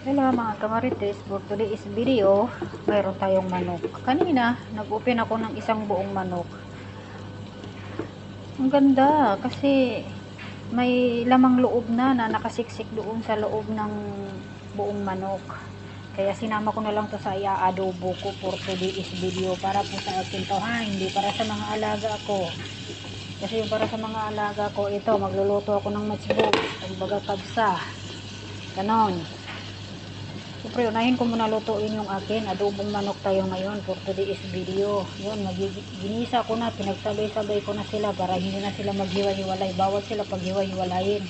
Hello mga kamarites, for today's video, mayroon tayong manok. Kanina, nag-open ako ng isang buong manok. Ang ganda, kasi may lamang loob na na nakasiksik doon sa loob ng buong manok. Kaya sinama ko na lang to sa ia-adobo ko for today's video para po sa akin to ha, hindi para sa mga alaga ko. Kasi para sa mga alaga ko, ito, magluluto ako ng matchbook, kumbaga kabsa. Ganon. Siyempre, unahin ko muna lutuin yung akin. Adobong manok tayo ngayon for today's video. Yun, ginisa ko na, pinagsabay-sabay ko na sila para hindi na sila maghiwa-hiwalay. Bawat sila paghiwa-hiwalayin.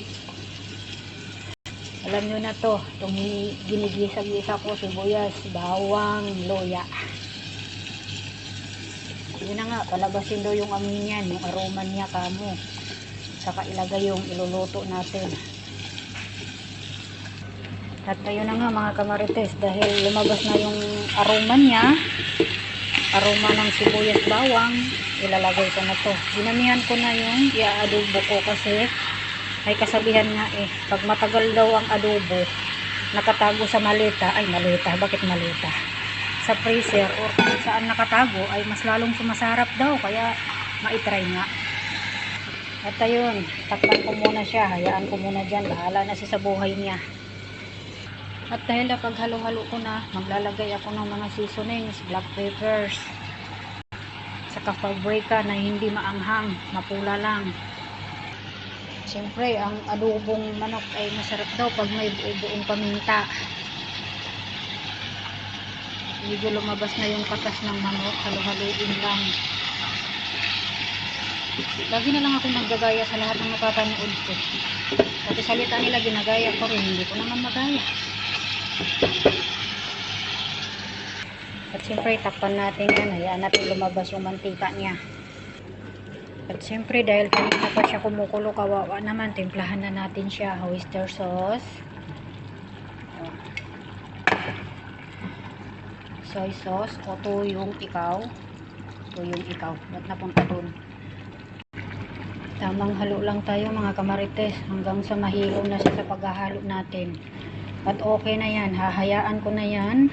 Alam nyo na to, itong ginigisa-gisa ko, sibuyas, bawang, loya. Yun na nga, palabasin daw yung amin yan, yung aroma niya kamo. Saka ilagay yung iluluto natin. At tayo na nga mga kamarites dahil lumabas na yung aroma niya. Aroma ng sibuyas bawang. Ilalagay ko na to. Dinamihan ko na yung i-adobo ko kasi ay kasabihan nga eh. Pag matagal daw ang adobo, nakatago sa maleta. Ay maleta, bakit maleta? Sa freezer or kung saan nakatago ay mas lalong sumasarap daw. Kaya maitry nga. At ayun, takpan ko muna siya. Hayaan ko muna dyan. Bahala na siya sa buhay niya. At dahil napaghalo-halo ko na, maglalagay ako ng mga seasonings, black peppers, saka paprika na hindi maanghang, mapula lang. Siyempre, ang adobong manok ay masarap daw pag may buo-buong paminta. Medyo lumabas na yung katas ng manok, halo-haloin lang. Lagi na lang ako naggagaya sa lahat ng napapanood ko. Pati salita nila ginagaya ko rin, hindi ko naman magaya. At siyempre, takpan natin yan. Hayaan natin lumabas yung mantika niya. At siyempre, dahil kanina pa siya kumukulo, kawawa naman, timplahan na natin siya. Oyster sauce. Soy sauce. O tuyong ikaw. Tuyong ikaw. Ba't napunta dun? Tamang halo lang tayo mga kamarites. Hanggang sa mahilo na siya sa paghahalo natin. At okay na yan. Hahayaan ko na yan.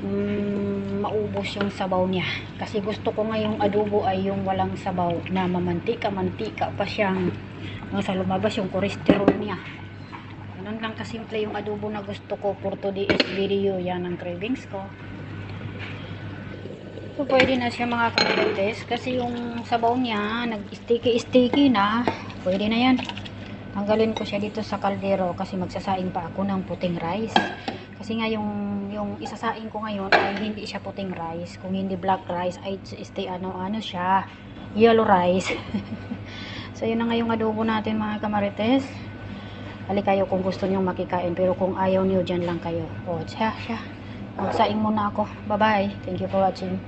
Mm, maubos yung sabaw niya. Kasi gusto ko ngayong adobo ay yung walang sabaw na mamantika-mantika pa siyang nasa lumabas yung cholesterol niya. Ganun lang kasimple yung adobo na gusto ko for today's video. Yan ang cravings ko. So, pwede na siya mga kamalites kasi yung sabaw niya nag-sticky-sticky na. Pwede na yan tanggalin ko siya dito sa kaldero kasi magsasaing pa ako ng puting rice. Kasi nga yung yung isasaing ko ngayon ay hindi siya puting rice. Kung hindi black rice ay stay ano ano siya yellow rice. So yun na nga yung adobo natin mga kamarites. Hali kayo kung gusto nyo makikain pero kung ayaw nyo dyan lang kayo. O siya siya. Magsaing muna ako. Bye bye thank you for watching